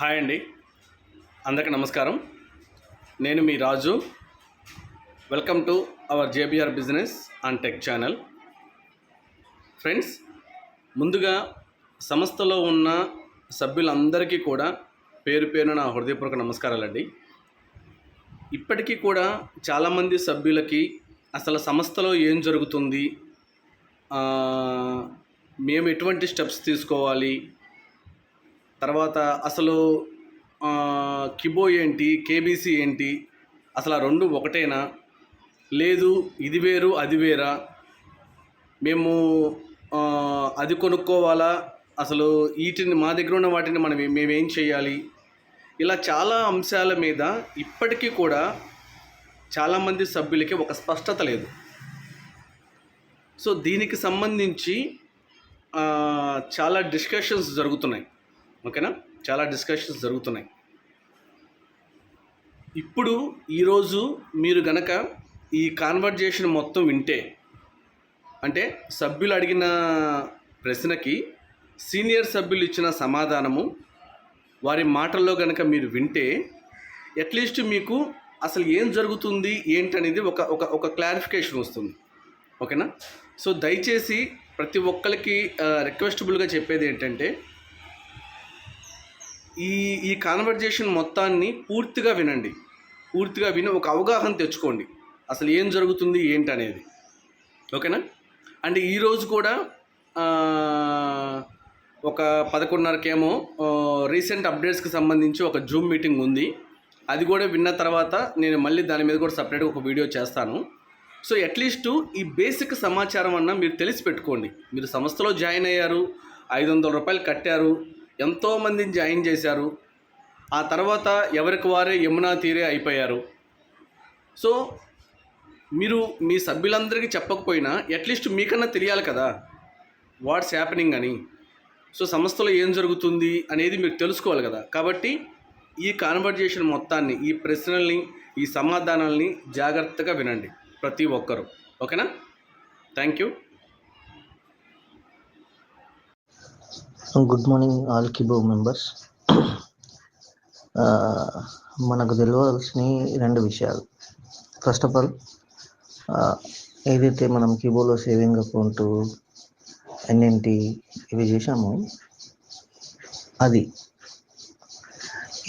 Hi అండి. అందరికీ నమస్కారం. నేను మీ Raju. Welcome to our JBR business and tech channel friends ముందుగా సంస్థలో ఉన్న సభ్యులందరికీ కూడా పేరు పేరున నా హృదయపూర్వక నమస్కారాలండి ఇప్పటికీ కూడా చాలామంది సభ్యులకి అసలు సంస్థలో ఏం జరుగుతుంది మేము ఎటువంటి స్టెప్స్ తీసుకోవాలి తర్వాత అసలు కిబో ఏంటి కేబీసీ ఏంటి అసలు ఆ రెండు ఒకటేనా? లేదు ఇది వేరు అది వేరా? మేము అది కొనుక్కోవాలా? అసలు వీటిని మా దగ్గర ఉన్న వాటిని మనం మేమేం చేయాలి? ఇలా చాలా అంశాల మీద ఇప్పటికీ కూడా చాలామంది సభ్యులకి ఒక స్పష్టత లేదు. సో దీనికి సంబంధించి చాలా డిస్కషన్స్ జరుగుతున్నాయి. ఓకేనా? చాలా డిస్కషన్స్ జరుగుతున్నాయి. ఇప్పుడు ఈరోజు మీరు గనక ఈ కాన్వర్జేషన్ మొత్తం వింటే అంటే సభ్యులు అడిగిన ప్రశ్నకి సీనియర్ సభ్యులు ఇచ్చిన సమాధానము వారి మాటల్లో కనుక మీరు వింటే అట్లీస్ట్ మీకు అసలు ఏం జరుగుతుంది ఏంటనేది ఒక ఒక ఒక క్లారిఫికేషన్ వస్తుంది. ఓకేనా? సో దయచేసి ప్రతి ఒక్కరికి రిక్వెస్టబుల్గా చెప్పేది ఏంటంటే ఈ ఈ కాన్వర్జేషన్ మొత్తాన్ని పూర్తిగా వినండి. పూర్తిగా విని ఒక అవగాహన తెచ్చుకోండి. అసలు ఏం జరుగుతుంది ఏంటనేది. ఓకేనా? అండ్ ఈరోజు కూడా ఒక పదకొండున్నరకేమో రీసెంట్ అప్డేట్స్కి సంబంధించి ఒక జూమ్ మీటింగ్ ఉంది. అది కూడా విన్న తర్వాత నేను మళ్ళీ దాని మీద కూడా సపరేట్గా ఒక వీడియో చేస్తాను. సో అట్లీస్ట్ ఈ బేసిక్ సమాచారం అన్న మీరు తెలిసి పెట్టుకోండి. మీరు సంస్థలో జాయిన్ అయ్యారు ఐదు వందల రూపాయలు కట్టారు ఎంతోమందిని జాయిన్ చేశారు. ఆ తర్వాత ఎవరికి వారే యమునా తీరే అయిపోయారు. సో మీరు మీ సభ్యులందరికీ చెప్పకపోయినా అట్లీస్ట్ మీకన్నా తెలియాలి కదా వాట్స్ హ్యాపెనింగ్ అని. సో సంస్థలో ఏం జరుగుతుంది అనేది మీరు తెలుసుకోవాలి కదా. కాబట్టి ఈ కాన్వర్జేషన్ మొత్తాన్ని ఈ ప్రశ్నల్ని ఈ సమాధానాల్ని జాగ్రత్తగా వినండి ప్రతి ఒక్కరూ. ఓకేనా? Thank you. Good morning all Kibo members మనకు తెలియవలసిన రెండు విషయాలు. ఫస్ట్ ఆఫ్ ఆల్ ఏదైతే మనం కిబోలో సేవింగ్ అకౌంట్ ఎన్ఎన్టి ఇవి చేశామో అది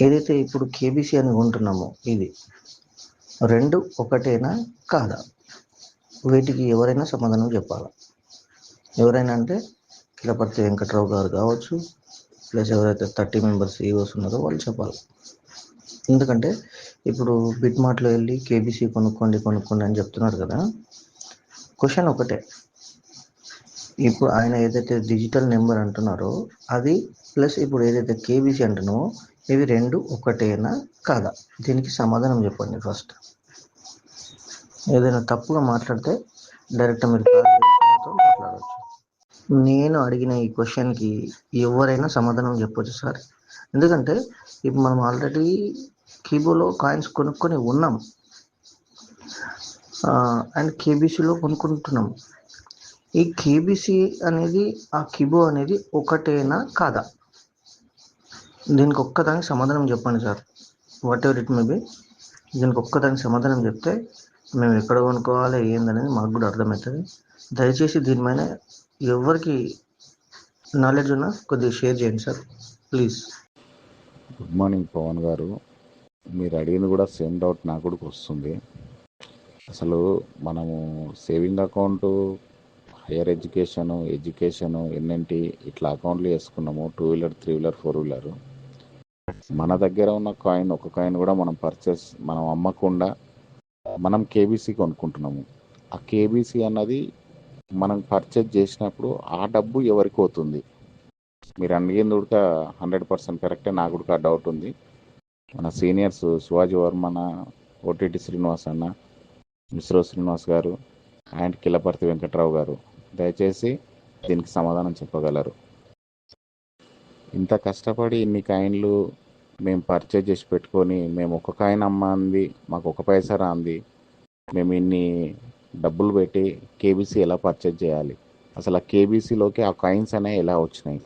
ఏదైతే ఇప్పుడు కేబీసీ అని ఇది రెండు ఒకటేనా కాదా? వీటికి ఎవరైనా సమాధానం చెప్పాలా? ఎవరైనా అంటే కిలపర్తి వెంకట్రావు గారు కావచ్చు ప్లస్ ఎవరైతే థర్టీ మెంబర్స్ ఈఓస్ ఉన్నారో వాళ్ళు చెప్పాలి. ఎందుకంటే ఇప్పుడు బిట్ మార్ట్లో వెళ్ళి కేబీసీ కొనుక్కోండి కొనుక్కోండి అని చెప్తున్నారు కదా. క్వశ్చన్ ఒకటే. ఇప్పుడు ఆయన ఏదైతే డిజిటల్ నెంబర్ అంటున్నారో అది ప్లస్ ఇప్పుడు ఏదైతే కేబీసీ అంటున్నామో ఇవి రెండు ఒకటేనా కాదా? దీనికి సమాధానం చెప్పండి ఫస్ట్. ఏదైనా తప్పుగా మాట్లాడితే డైరెక్ట్ మీరు నేను అడిగిన ఈ క్వశ్చన్కి ఎవరైనా సమాధానం చెప్పొచ్చు సార్. ఎందుకంటే ఇప్పుడు మనం ఆల్రెడీ కీబోలో కాయిన్స్ కొనుక్కొని ఉన్నాం. అండ్ కేబీసీలో కొనుక్కుంటున్నాం. ఈ కేబీసీ అనేది ఆ కిబో అనేది ఒకటేనా కాదా? దీనికి ఒక్కదానికి సమాధానం చెప్పండి sir. Whatever it may be దీనికి ఒక్కదానికి సమాధానం చెప్తే మేము ఎక్కడ కొనుక్కోవాలి ఏందనేది మాకు కూడా అర్థమవుతుంది. దయచేసి దీనిపైన ఎవరికి నాలెడ్జ్ ఉన్నా కొద్దిగా షేర్ చేయండి sir. Please good morning Pavan garu. మీరు అడిగింది కూడా సేమ్ డౌట్ నాకు కూడా వస్తుంది. అసలు మనము saving account higher education education NNT ఇట్లా అకౌంట్లు వేసుకున్నాము. Two wheeler three wheeler four wheeler మన దగ్గర ఉన్న కాయిన్ ఒక కాయిన్ కూడా మనం పర్చేస్ మనం అమ్మకుండా మనం కేబీసీ కొనుక్కుంటున్నాము. ఆ కేబీసీ అన్నది మనం పర్చేస్ చేసినప్పుడు ఆ డబ్బు ఎవరికి అవుతుంది మీరు అడిగింది ఉడక హండ్రెడ్ పర్సెంట్ కరెక్టే నాకు కూడా డౌట్ ఉంది. మన సీనియర్స్ శివాజీ వర్మన ఓటీటీ శ్రీనివాస్ అన్న మిశ్రో శ్రీనివాస్ గారు అండ్ కిలపర్తి వెంకట్రావు గారు దయచేసి దీనికి సమాధానం చెప్పగలరు. ఇంత కష్టపడి ఇన్ని కాయిన్లు మేము పర్చేజ్ చేసి పెట్టుకొని మేము ఒక కాయిన్ అమ్మంది మాకు ఒక పైసా రాంది మేము ఇన్ని డబ్బులు పెట్టి కేబీసీ ఎలా పర్చేజ్ చేయాలి? అసలు ఆ కేబీసీలోకి ఆ కాయిన్స్ అనేవి ఎలా వచ్చినాయి?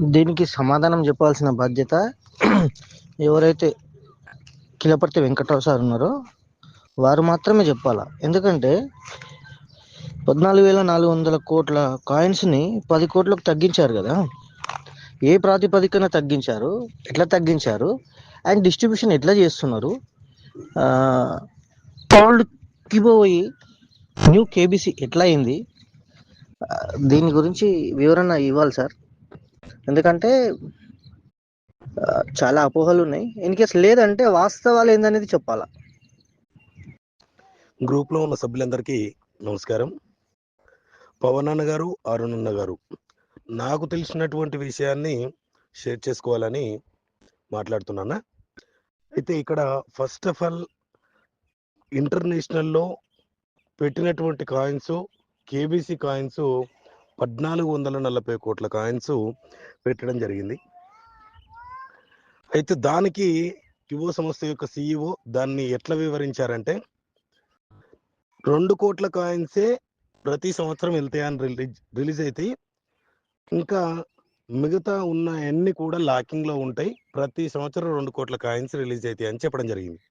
దీనికి సమాధానం చెప్పాల్సిన బాధ్యత ఎవరైతే కిలపర్తి వెంకట్రావు సార్ ఉన్నారో వారు మాత్రమే చెప్పాలా? ఎందుకంటే పద్నాలుగు వేల నాలుగు వందల కోట్ల కాయిన్స్ని పది కోట్లకు తగ్గించారు కదా. ఏ ప్రాతిపదికన తగ్గించారు? ఎట్లా తగ్గించారు? అండ్ డిస్ట్రిబ్యూషన్ ఎట్లా చేస్తున్నారు? ఓల్డ్ కిబోయి న్యూ కేబీసీ ఎట్లా అయింది దీని గురించి వివరణ ఇవ్వాలి సార్. ఎందుకంటే చాలా అపోహలు ఉన్నాయి. ఇన్ కేస్ లేదంటే వాస్తవాలు ఏందనేది చెప్పాలా? గ్రూప్లో ఉన్న సభ్యులందరికీ నమస్కారం. పవన్ అన్న గారు అరుణ్ అన్న గారు నాకు తెలిసినటువంటి విషయాన్ని షేర్ చేసుకోవాలని మాట్లాడుతున్నానా? అయితే ఇక్కడ ఫస్ట్ ఆఫ్ ఆల్ ఇంటర్నేషనల్లో పెట్టినటువంటి కాయిన్స్ కేబీసీ కాయిన్స్ పద్నాలుగు వందల నలభై కోట్ల కాయిన్స్ పెట్టడం జరిగింది. అయితే దానికి యువ సంస్థ యొక్క సిఇఓ దాన్ని ఎట్లా వివరించారంటే రెండు కోట్ల కాయిన్సే ప్రతి సంవత్సరం వెళ్తాయని రిలీజ్ రిలీజ్ అవుతాయి ఇంకా మిగతా ఉన్న అన్ని కూడా లాకింగ్లో ఉంటాయి ప్రతి సంవత్సరం రెండు కోట్ల కాయిన్స్ రిలీజ్ అవుతాయి అని చెప్పడం జరిగింది.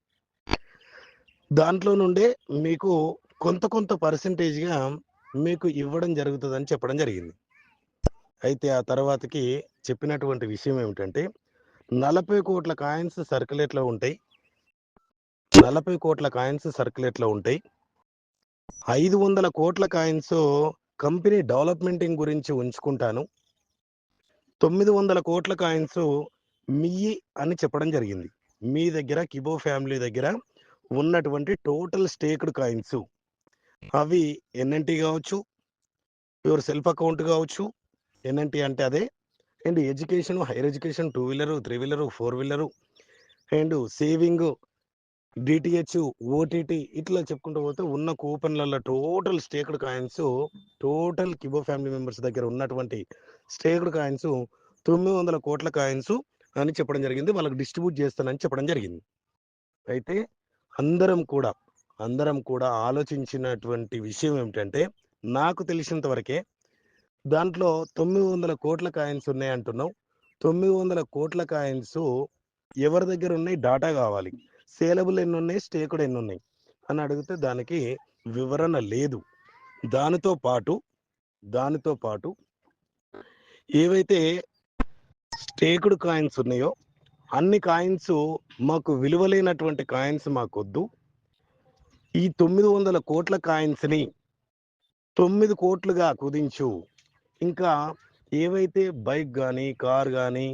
దాంట్లో నుండే మీకు కొంత కొంత పర్సంటేజ్గా మీకు ఇవ్వడం జరుగుతుందని చెప్పడం జరిగింది. అయితే ఆ తర్వాతకి చెప్పినటువంటి విషయం ఏమిటంటే నలభై కోట్ల కాయిన్స్ సర్క్యులేట్లో ఉంటాయి. నలభై కోట్ల కాయిన్స్ సర్క్యులేట్లో ఉంటాయి. ఐదు వందల కోట్ల కాయిన్స్ కంపెనీ డెవలప్మెంటింగ్ గురించి ఉంచుకుంటాను. తొమ్మిది వందల కోట్ల కాయిన్స్ మీ అని చెప్పడం జరిగింది. మీ దగ్గర కిబో ఫ్యామిలీ దగ్గర ఉన్నటువంటి టోటల్ స్టేక్డ్ కాయిన్స్. అవి ఎన్ఎన్టీ కావచ్చు యువర్ సెల్ఫ్ అకౌంట్ కావచ్చు ఎన్ఎన్టీ అంటే అదే. And education higher education two wheeler three wheeler four wheeler and saving DTH OTT ఇట్లా చెప్పుకుంటూ పోతే ఉన్న కూపన్లలో total staked coins total Kibo family members దగ్గర ఉన్నటువంటి స్టేక్డ్ కాయిన్స్ తొమ్మిది వందల కోట్ల కాయిన్స్ అని చెప్పడం జరిగింది. వాళ్ళకి డిస్ట్రిబ్యూట్ చేస్తానని చెప్పడం జరిగింది. అయితే అందరం కూడా అందరం కూడా ఆలోచించినటువంటి విషయం ఏమిటంటే నాకు తెలిసినంత వరకే దాంట్లో తొమ్మిది వందల కోట్ల కాయిన్స్ ఉన్నాయి అంటున్నావు. తొమ్మిది వందల కోట్ల కాయిన్స్ ఎవరి దగ్గర ఉన్నాయి? డాటా కావాలి. సేలబుల్ ఎన్ని ఉన్నాయి? స్టేకుడ్ ఎన్ని ఉన్నాయి? అని అడిగితే దానికి వివరణ లేదు. దానితో పాటు దానితో పాటు ఏవైతే స్టేకుడు కాయిన్స్ ఉన్నాయో అన్ని కాయిన్స్ మాకు విలువలేనటువంటి కాయిన్స్ మాకొద్దు. ఈ తొమ్మిది వందల కోట్ల కాయిన్స్ని తొమ్మిది కోట్లుగా కుదించు. ఇంకా ఏవైతే బైక్ కానీ కార్ కానీ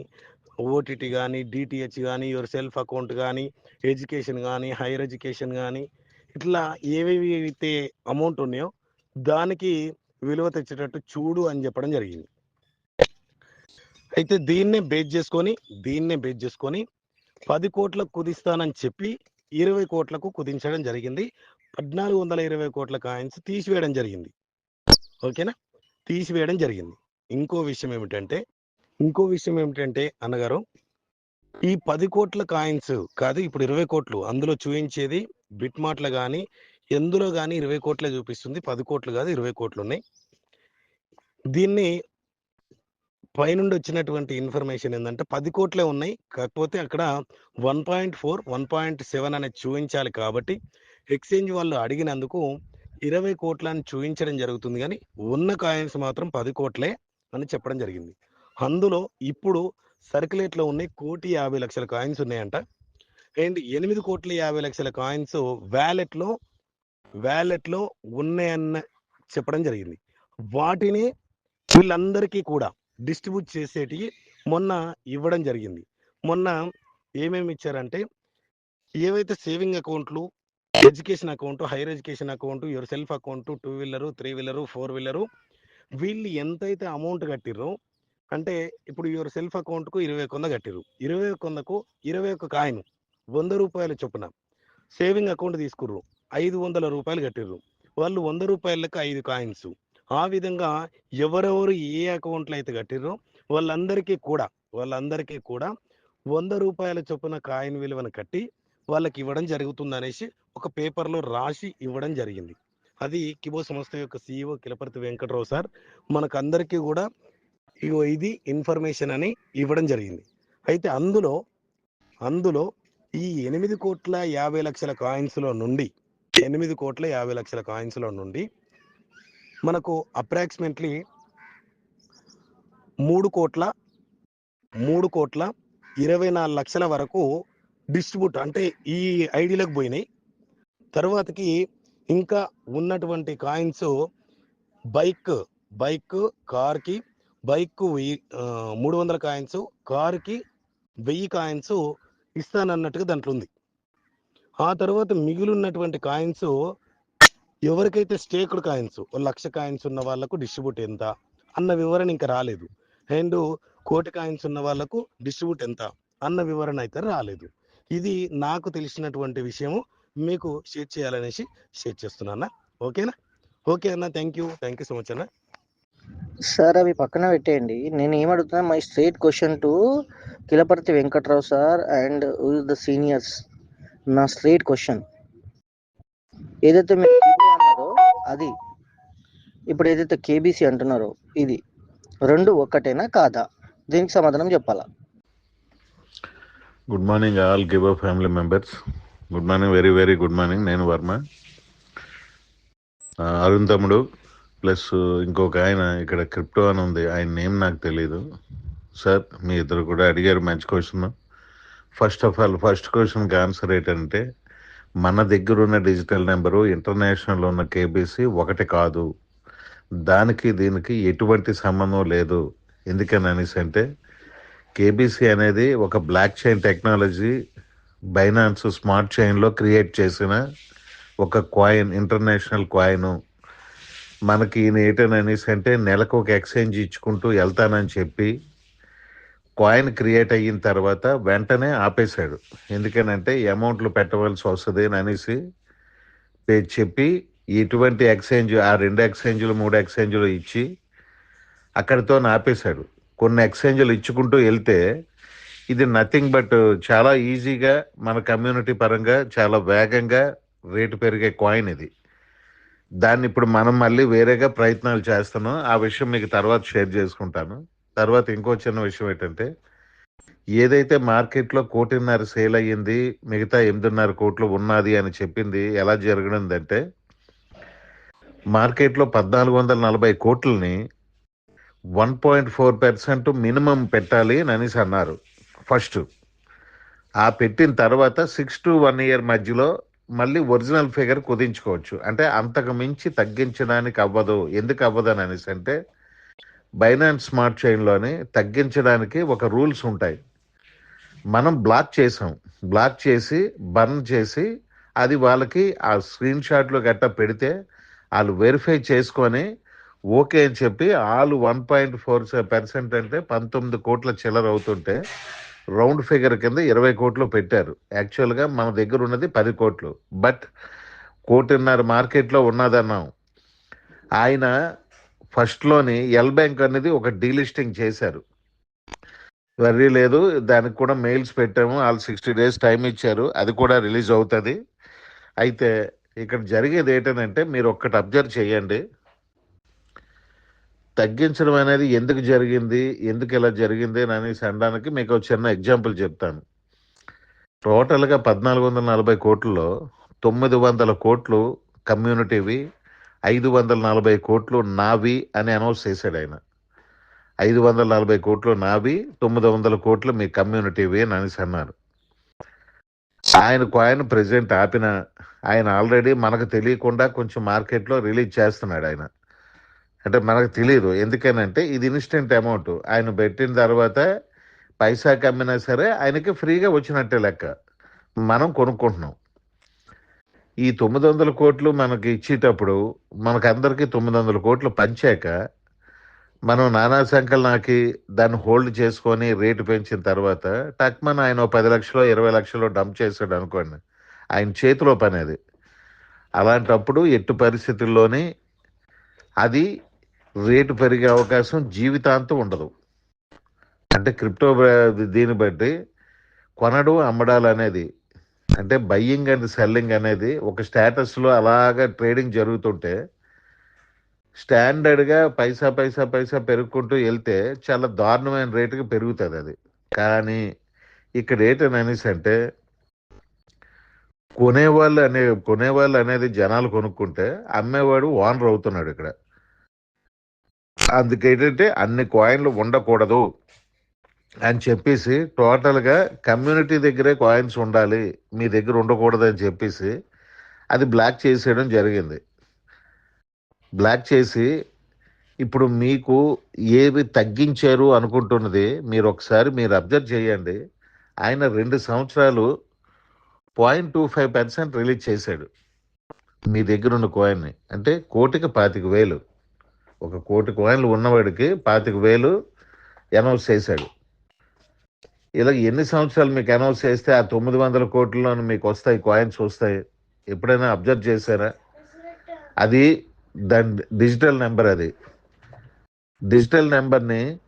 ఓటీటీ కానీ డిటిహెచ్ కానీ యువర్ సెల్ఫ్ అకౌంట్ కానీ ఎడ్యుకేషన్ కానీ హైయర్ ఎడ్యుకేషన్ కానీ ఇట్లా ఏవేవి అయితే అమౌంట్ ఉన్నాయో దానికి విలువ తెచ్చేటట్టు చూడు అని చెప్పడం జరిగింది. అయితే దీన్నే బేస్ చేసుకొని దీన్నే బేస్ చేసుకొని పది కోట్లకు కుదిస్తానని చెప్పి ఇరవై కోట్లకు కుదించడం జరిగింది. పద్నాలుగు వందల ఇరవై కోట్ల కాయిన్స్ తీసివేయడం జరిగింది. ఓకేనా? తీసివేయడం జరిగింది. ఇంకో విషయం ఏమిటంటే ఇంకో విషయం ఏమిటంటే అన్నగారు ఈ పది కోట్ల కాయిన్స్ కాదు ఇప్పుడు ఇరవై కోట్లు అందులో చూపించేది బిట్మార్ట్లో కానీ ఎందులో కానీ ఇరవై కోట్లే చూపిస్తుంది. పది కోట్లు కాదు ఇరవై కోట్లు ఉన్నాయి. దీన్ని పైనుండి వచ్చినటువంటి ఇన్ఫర్మేషన్ ఏంటంటే పది కోట్లే ఉన్నాయి. కాకపోతే అక్కడ one point four one point seven అనేది చూపించాలి కాబట్టి ఎక్స్చేంజ్ వాళ్ళు అడిగినందుకు ఇరవై కోట్లని చూపించడం జరుగుతుంది కానీ ఉన్న కాయిన్స్ మాత్రం పది కోట్లే అని చెప్పడం జరిగింది. అందులో ఇప్పుడు సర్క్యులేట్లో ఉన్నాయి కోటి యాభై లక్షల కాయిన్స్ ఉన్నాయంట. అండ్ ఎనిమిది కోట్ల యాభై లక్షల కాయిన్స్ వ్యాలెట్లో వ్యాలెట్లో ఉన్నాయన్న చెప్పడం జరిగింది. వాటిని వీళ్ళందరికీ కూడా డిస్ట్రిబ్యూట్ చేసేటివి మొన్న ఇవ్వడం జరిగింది. మొన్న ఏమేమి ఇచ్చారంటే ఏవైతే సేవింగ్ అకౌంట్లు education account higher education account your self account two wheeler three wheeler four wheeler వీళ్ళు ఎంతైతే అమౌంట్ కట్టిర్రో అంటే ఇప్పుడు యువర్ సెల్ఫ్ అకౌంట్కు ఇరవై కొంద కట్టిరు ఇరవై కొందకు ఇరవై ఒక్క కాయిన్ వంద రూపాయల చొప్పున సేవింగ్ అకౌంట్ తీసుకుర్రు. ఐదు వందల రూపాయలు కట్టిర్రు. వాళ్ళు వంద రూపాయలకు ఐదు కాయిన్స్. ఆ విధంగా ఎవరెవరు ఏ అకౌంట్లో అయితే కట్టిర్రో వాళ్ళందరికీ కూడా వాళ్ళందరికీ కూడా వంద రూపాయల చొప్పున కాయిన్ విలువను కట్టి వాళ్ళకి ఇవ్వడం జరుగుతుంది అనేసి ఒక పేపర్లో రాసి ఇవ్వడం జరిగింది. అది కిబో సంస్థ యొక్క సీఈఓ కిలపర్తి వెంకట్రావు సార్ మనకందరికీ కూడా ఇగో ఇది ఇన్ఫర్మేషన్ అని ఇవ్వడం జరిగింది. అయితే అందులో అందులో ఈ ఎనిమిది కోట్ల యాభై లక్షల కాయిన్స్లో నుండి ఎనిమిది కోట్ల యాభై లక్షల కాయిన్స్లో నుండి మనకు అప్రాక్సిమేట్లీ మూడు కోట్ల మూడు కోట్ల ఇరవై నాలుగు లక్షల వరకు డిస్ట్రిబ్యూట్ అంటే ఈ ఐడీలకు పోయినాయి. తర్వాతకి ఇంకా ఉన్నటువంటి కాయిన్స్ బైక్ బైక్ కార్కి బైక్ వెయ్యి మూడు వందల కాయిన్స్ కార్కి వెయ్యి కాయిన్స్ ఇస్తానన్నట్టుగా దాంట్లో ఉంది. ఆ తర్వాత మిగిలినటువంటి కాయిన్స్ ఎవరికైతే స్టేక్డ్ కాయిన్స్ లక్ష కాయిన్స్ ఉన్న వాళ్ళకు డిస్ట్రిబ్యూట్ ఎంత? అన్న వివరణ ఇంకా రాలేదు. అండ్ కోటి కాయిన్స్ ఉన్న వాళ్ళకు డిస్ట్రిబ్యూట్ ఎంత? అన్న వివరణ అయితే రాలేదు. ఇది నాకు తెలిసినటువంటి విషయము. మీకు షేర్ చేయాలనేసి షేర్ చేస్తున్నా ఓకేనా? ఓకే అన్న thank you thank you so much అన్న. సార్ అవి పక్కన పెట్టేయండి. నేను ఏమడుగుతున్నా my straight question to Kilaparthi Venkatrao sir and the seniors. నా స్ట్రేట్ క్వశ్చన్. ఏదైతే మీరు అది. ఇప్పుడు ఏదైతే కేబీసీ అంటున్నారో ఇది రెండు ఒక్కటేనా కాదా? దీనికి సమాధానం చెప్పాలా? Good morning all giver family members good morning very very good morning నేను వర్మ. అరుణ్ తమ్ముడు ప్లస్ ఇంకొక ఆయన ఇక్కడ క్రిప్టో అని ఉంది. ఆయన నేమ్ నాకు తెలియదు సార్ మీ ఇద్దరు కూడా అడిగారు మంచి question first of all first క్వశ్చన్కి ఆన్సర్ ఏంటంటే మన దగ్గర ఉన్న డిజిటల్ నెంబరు ఇంటర్నేషనల్ ఉన్న కేబీసీ ఒకటి కాదు. దానికి దీనికి ఎటువంటి సంబంధం లేదు. ఎందుకని అనేసి అంటే కేబీసీ అనేది ఒక block chain technology Binance smart చైన్లో create చేసిన ఒక కాయిన్ ఇంటర్నేషనల్ కాయిన్. మనకి ఈయన ఏంటని అనేసి అంటే నెలకు ఒక ఎక్స్చేంజ్ ఇచ్చుకుంటూ వెళ్తానని చెప్పి కాయిన్ క్రియేట్ అయిన తర్వాత వెంటనే ఆపేశాడు. ఎందుకనంటే అమౌంట్లు పెట్టవలసి వస్తుంది అని అనేసి చెప్పి ఇటువంటి ఎక్స్చేంజ్ ఆ రెండు ఎక్స్చేంజ్లు మూడు ఎక్స్చేంజ్లు ఇచ్చి అక్కడితో ఆపేశాడు. కొన్ని ఎక్స్చేంజ్లు ఇచ్చుకుంటూ వెళ్తే ఇది నథింగ్ బట్ చాలా ఈజీగా మన కమ్యూనిటీ పరంగా చాలా వేగంగా రేటు పెరిగే కాయిన్ ఇది. దాన్ని ఇప్పుడు మనం మళ్ళీ వేరేగా ప్రయత్నాలు చేస్తున్నాం. ఆ విషయం మీకు తర్వాత షేర్ చేసుకుంటాను. తర్వాత ఇంకో చిన్న విషయం ఏంటంటే ఏదైతే మార్కెట్లో కోటిన్నర సేల్ అయ్యింది మిగతా ఎనిమిదిన్నర కోట్లు ఉన్నది అని చెప్పింది ఎలా జరగనుందంటే మార్కెట్లో పద్నాలుగు వందల నలభై కోట్లని one point four percent minimum పెట్టాలి అని అనేసి అన్నారు. ఫస్ట్ ఆ పెట్టిన తర్వాత సిక్స్ టు వన్ ఇయర్ మధ్యలో మళ్ళీ ఒరిజినల్ ఫిగర్ కుదించుకోవచ్చు. అంటే అంతకు మించి తగ్గించడానికి అవ్వదు. ఎందుకు అవ్వదు అని అనేసి అంటే బైనాన్స్ స్మార్ట్ చైన్లోని తగ్గించడానికి ఒక రూల్స్ ఉంటాయి. మనం బ్లాక్ చేసాం. బ్లాక్ చేసి బర్న్ చేసి అది వాళ్ళకి ఆ స్క్రీన్ షాట్లు గట్టా పెడితే వాళ్ళు వెరిఫై చేసుకొని ఓకే అని చెప్పి ఆలు వన్ పాయింట్ ఫోర్ పర్సెంట్ అంటే పంతొమ్మిది కోట్ల చిల్లర అవుతుంటే రౌండ్ ఫిగర్ కింద ఇరవై కోట్లు పెట్టారు. యాక్చువల్గా మన దగ్గర ఉన్నది పది కోట్లు. బట్ కోటిన్నర మార్కెట్లో ఉన్నదన్నాం. ఆయన ఫస్ట్లోని ఎల్ బ్యాంక్ అనేది ఒక డీలిస్టింగ్ చేశారు. వర్రీ లేదు దానికి కూడా మెయిల్స్ పెట్టాము వాళ్ళు సిక్స్టీ డేస్ టైం ఇచ్చారు అది కూడా రిలీజ్ అవుతుంది. అయితే ఇక్కడ జరిగేది ఏంటంటే మీరు ఒక్కటి అబ్జర్వ్ చేయండి. తగ్గించడం అనేది ఎందుకు జరిగింది ఎందుకు ఇలా జరిగింది అని అనేసి అనడానికి మీకు ఒక చిన్న ఎగ్జాంపుల్ చెప్తాను. టోటల్గా పద్నాలుగు వందల నలభై కోట్లలో తొమ్మిది వందల కోట్లు కమ్యూనిటీవి ఐదు వందల నలభై కోట్లు నావి అని అనౌన్స్ చేశాడు ఆయన. ఐదు వందల నలభై కోట్లు నావి తొమ్మిది వందల కోట్లు మీ కమ్యూనిటీవి అని అనేసి అన్నారు. ఆయన కాయిన్ ప్రెజెంట్ ఆపిన ఆయన ఆల్రెడీ మనకు తెలియకుండా కొంచెం మార్కెట్లో రిలీజ్ చేస్తున్నాడు ఆయన. అంటే మనకు తెలియదు ఎందుకనంటే ఇది ఇన్స్టెంట్ అమౌంట్. ఆయన పెట్టిన తర్వాత పైసాకి అమ్మినా సరే ఆయనకి ఫ్రీగా వచ్చినట్టే లెక్క. మనం కొనుక్కుంటున్నాం. ఈ తొమ్మిది వందల కోట్లు మనకి ఇచ్చేటప్పుడు మనకు అందరికీ తొమ్మిది వందల కోట్లు పంచాక మనం నానా సంకలనాకి దాన్ని హోల్డ్ చేసుకొని రేటు పెంచిన తర్వాత టక్మన్ ఆయన పది లక్షలు ఇరవై లక్షలు డంప్ చేశాడు అనుకోండి. ఆయన చేతిలో పని అది. అలాంటప్పుడు ఎట్టు పరిస్థితుల్లోనే అది రేటు పెరిగే అవకాశం జీవితాంతం ఉండదు. అంటే క్రిప్టో దీన్ని బట్టి కొనడం అమ్మడాలు అనేది అంటే బయ్యింగ్ అండ్ సెల్లింగ్ అనేది ఒక స్టేటస్లో అలాగా ట్రేడింగ్ జరుగుతుంటే స్టాండర్డ్గా పైసా పైసా పైసా పెరుగుకుంటూ వెళ్తే చాలా దారుణమైన రేటుకి పెరుగుతుంది అది. కానీ ఇక్కడ ఏంటని అనేసి అంటే కొనేవాళ్ళు అనే కొనేవాళ్ళు అనేది జనాలు కొనుక్కుంటే అమ్మేవాడు ఓనర్ అవుతున్నాడు ఇక్కడ. అందుకేంటంటే అన్ని కాయిన్లు ఉండకూడదు. అని చెప్పేసి టోటల్గా కమ్యూనిటీ దగ్గరే కాయిన్స్ ఉండాలి మీ దగ్గర ఉండకూడదు అని చెప్పేసి అది బ్లాక్ చేసేయడం జరిగింది. బ్లాక్ చేసి ఇప్పుడు మీకు ఏవి తగ్గించారు అనుకుంటున్నది మీరు ఒకసారి మీరు అబ్జర్వ్ చేయండి. ఆయన రెండు సంవత్సరాలు point two five percent release చేశాడు. మీ దగ్గర ఉన్న కాయిన్ని అంటే కోటికి పాతిక వేలు. ఒక కోటి కాయిన్లు ఉన్నవాడికి పాతిక వేలు అనౌన్స్ చేశాడు. ఇలా ఎన్ని సంవత్సరాలు మీకు అనౌన్స్ చేస్తే ఆ తొమ్మిది వందల కోట్లలో మీకు వస్తాయి కాయిన్స్ వస్తాయి? ఎప్పుడైనా అబ్జర్వ్ చేశారా? అది దాని డిజిటల్ నెంబర్ అది. డిజిటల్ నెంబర్ని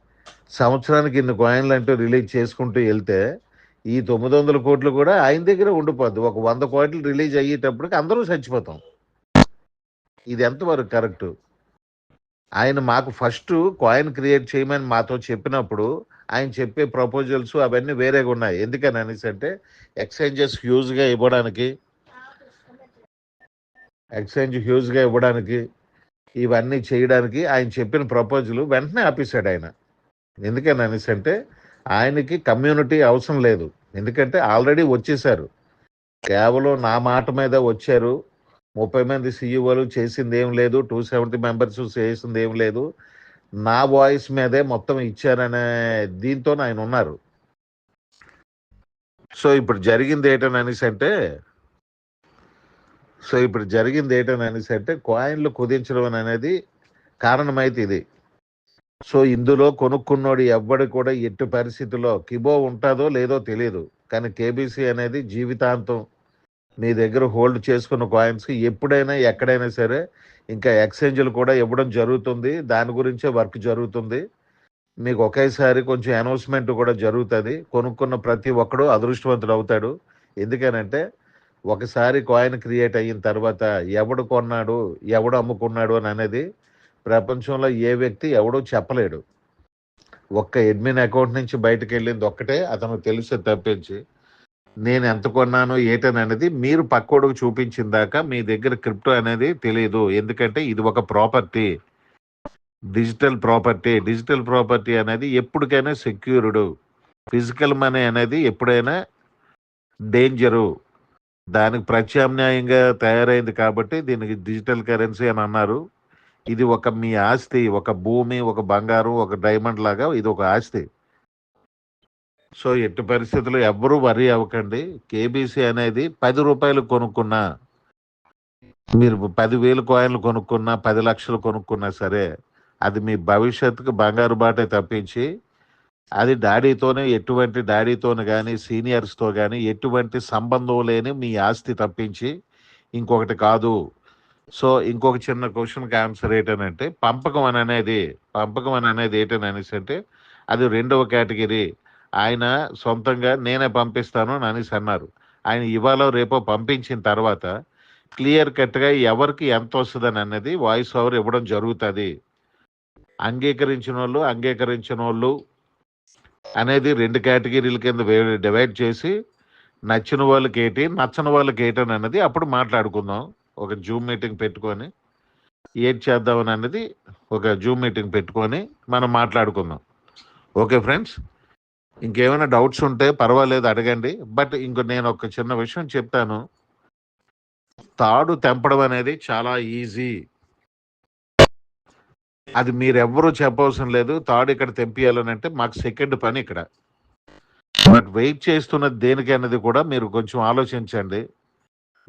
సంవత్సరానికి ఇన్ని కాయిన్లు అంటూ రిలీజ్ చేసుకుంటూ వెళ్తే ఈ తొమ్మిది వందల కోట్లు కూడా ఆయన దగ్గర ఉండిపోద్ది. ఒక వంద కోట్లు రిలీజ్ అయ్యేటప్పటికి అందరూ చచ్చిపోతాం. ఇది ఎంతవరకు కరెక్ట్ ఆయన మాకు ఫస్ట్ కాయిన్ క్రియేట్ చేయమని మాతో చెప్పినప్పుడు ఆయన చెప్పే ప్రపోజల్స్ అవన్నీ వేరేగా ఉన్నాయి. ఎందుకని అనేసి అంటే ఎక్స్చేంజెస్ హ్యూజ్గా ఇవ్వడానికి ఎక్స్చేంజ్ హ్యూజ్గా ఇవ్వడానికి ఇవన్నీ చేయడానికి ఆయన చెప్పిన ప్రపోజల్ వెంటనే ఆపేశాడు ఆయన. ఎందుకని అనేసి అంటే ఆయనకి కమ్యూనిటీ అవసరం లేదు. ఎందుకంటే ఆల్రెడీ వచ్చేసారు కేవలం నా మాట మీద వచ్చారు. ముప్పై మంది సీఈఓలు చేసింది ఏం లేదు టూ సెవెంటీ మెంబర్స్ చేసింది ఏం లేదు. నా వాయిస్ మీదే మొత్తం ఇచ్చారనే దీంతో ఆయన ఉన్నారు. సో ఇప్పుడు జరిగింది ఏంటని అనేసి అంటే సో ఇప్పుడు జరిగింది ఏంటని అనేసి అంటే కాయిన్లు కుదించడం అనేది కారణమైతే ఇది. సో ఇందులో కొనుక్కున్నోడు ఎవ్వడు కూడా ఎట్టి పరిస్థితుల్లో కిబో ఉంటుందో లేదో తెలియదు కానీ కేబీసీ అనేది జీవితాంతం మీ దగ్గర హోల్డ్ చేసుకున్న కాయిన్స్ ఎప్పుడైనా ఎక్కడైనా సరే ఇంకా ఎక్స్చేంజ్లు కూడా ఇవ్వడం జరుగుతుంది. దాని గురించే వర్క్ జరుగుతుంది. మీకు ఒకేసారి కొంచెం అనౌన్స్మెంట్ కూడా జరుగుతుంది. కొనుక్కున్న ప్రతి ఒక్కడు అదృష్టవంతుడు అవుతాడు. ఎందుకనంటే ఒకసారి కాయిన్ క్రియేట్ అయిన తర్వాత ఎవడు కొన్నాడు ఎవడు అమ్ముకున్నాడు అని అనేది ప్రపంచంలో ఏ వ్యక్తి ఎవడో చెప్పలేడు. ఒక్క అడ్మిన్ అకౌంట్ నుంచి బయటకు వెళ్ళింది ఒక్కటే అతను తెలిసి తప్పించి నేను ఎంత కొన్నాను ఏటని అనేది మీరు పక్కోడుకు చూపించిన దాకా మీ దగ్గర క్రిప్టో అనేది తెలియదు ఎందుకంటే ఇది ఒక property. Digital property. Digital property అనేది ఎప్పటికైనా సెక్యూర్డ్. ఫిజికల్ మనీ అనేది ఎప్పుడైనా డేంజరు. దానికి ప్రత్యామ్నాయంగా తయారైంది కాబట్టి దీనికి డిజిటల్ కరెన్సీ అని అన్నారు. ఇది ఒక మీ ఆస్తి ఒక భూమి ఒక బంగారం ఒక డైమండ్ లాగా ఇది ఒక ఆస్తి. సో ఎట్టి పరిస్థితుల్లో ఎవ్వరూ వరి అవ్వకండి. కేబీసీ అనేది పది రూపాయలు కొనుక్కున్నా మీరు పదివేలు కాయిన్లు కొనుక్కున్నా పది లక్షలు కొనుక్కున్నా సరే అది మీ భవిష్యత్తుకు బంగారు బాటే తప్పించి అది డాడీతోనే ఎటువంటి డాడీతోనే కానీ సీనియర్స్తో కానీ ఎటువంటి సంబంధం లేని మీ ఆస్తి తప్పించి ఇంకొకటి కాదు. సో ఇంకొక చిన్న క్వశ్చన్కి ఆన్సర్ ఏంటనంటే పంపకం అని అనేది పంపకం అని అనేది ఏంటని అనేసి అంటే అది రెండవ కేటగిరీ. ఆయన సొంతంగా నేనే పంపిస్తాను అని అనేసి అన్నారు. ఆయన ఇవాళ రేపో పంపించిన తర్వాత క్లియర్ కట్గా ఎవరికి ఎంత వస్తుందని అనేది వాయిస్ ఓవర్ ఇవ్వడం జరుగుతుంది. అంగీకరించిన వాళ్ళు అంగీకరించిన వాళ్ళు అనేది రెండు కేటగిరీల కింద వే- డివైడ్ చేసి నచ్చిన వాళ్ళకి ఏంటి నచ్చని వాళ్ళకి ఏంటి అనేది అప్పుడు మాట్లాడుకుందాం. ఒక జూమ్ మీటింగ్ పెట్టుకొని ఏం చేద్దామని అనేది ఒక జూమ్ మీటింగ్ పెట్టుకొని మనం మాట్లాడుకుందాం. Okay friends? ఇంకేమైనా డౌట్స్ ఉంటే పర్వాలేదు అడగండి. బట్ ఇంకో నేను ఒక చిన్న విషయం చెప్తాను తాడు తెంపడం అనేది చాలా ఈజీ. అది మీరెవ్వరూ చెప్పవసరం లేదు. తాడు ఇక్కడ తెంపియాలని అంటే మాకు సెకండ్ పని ఇక్కడ. బట్ వెయిట్ చేస్తున్న దేనికి అన్నది కూడా మీరు కొంచెం ఆలోచించండి.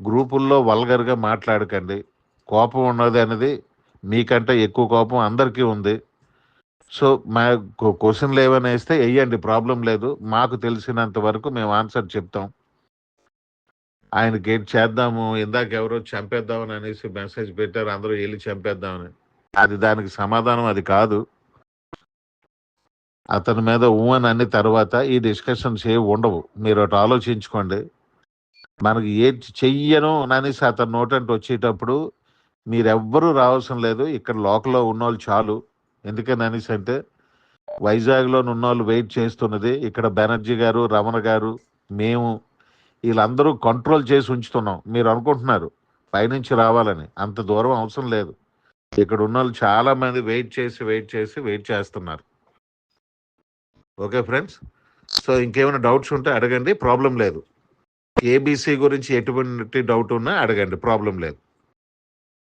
గ్రూపుల్లో వల్గర్గా మాట్లాడకండి. కోపం ఉన్నది అనేది మీకంటే ఎక్కువ కోపం అందరికీ ఉంది. సో మా క్వశ్చన్లు ఏమైనా వేస్తే వేయండి ప్రాబ్లం లేదు. మాకు తెలిసినంత వరకు మేము ఆన్సర్ చెప్తాం. ఆయనకి ఏంటి చేద్దాము ఇందాక ఎవరో చంపేద్దామని అనేసి మెసేజ్ పెట్టారు అందరూ వెళ్ళి చంపేద్దామని. అది దానికి సమాధానం అది కాదు. అతని మీద ఊ అన్ని తర్వాత ఈ డిస్కషన్స్ ఏ ఉండవు. మీరు ఒకటి ఆలోచించుకోండి. మనకి ఏ చెయ్యను అనేసి అతని నోటంటే వచ్చేటప్పుడు మీరెవ్వరూ రావాల్సిన లేదు. ఇక్కడ లోకల్లో ఉన్నోళ్ళు చాలు. ఎందుకని అనేసి అంటే వైజాగ్లో ఉన్నోళ్ళు వెయిట్ చేస్తున్నది ఇక్కడ బెనర్జీ గారు రమణ గారు మేము వీళ్ళందరూ కంట్రోల్ చేసి ఉంచుతున్నాం. మీరు అనుకుంటున్నారు పైనుంచి రావాలని. అంత దూరం అవసరం లేదు. ఇక్కడ ఉన్న వాళ్ళు చాలా మంది వెయిట్ చేసి వెయిట్ చేసి వెయిట్ చేస్తున్నారు. Okay friends? సో ఇంకేమైనా డౌట్స్ ఉంటే అడగండి ప్రాబ్లం లేదు. ఏబీసీ గురించి ఎటువంటి డౌట్ ఉన్నా అడగండి ప్రాబ్లం లేదు.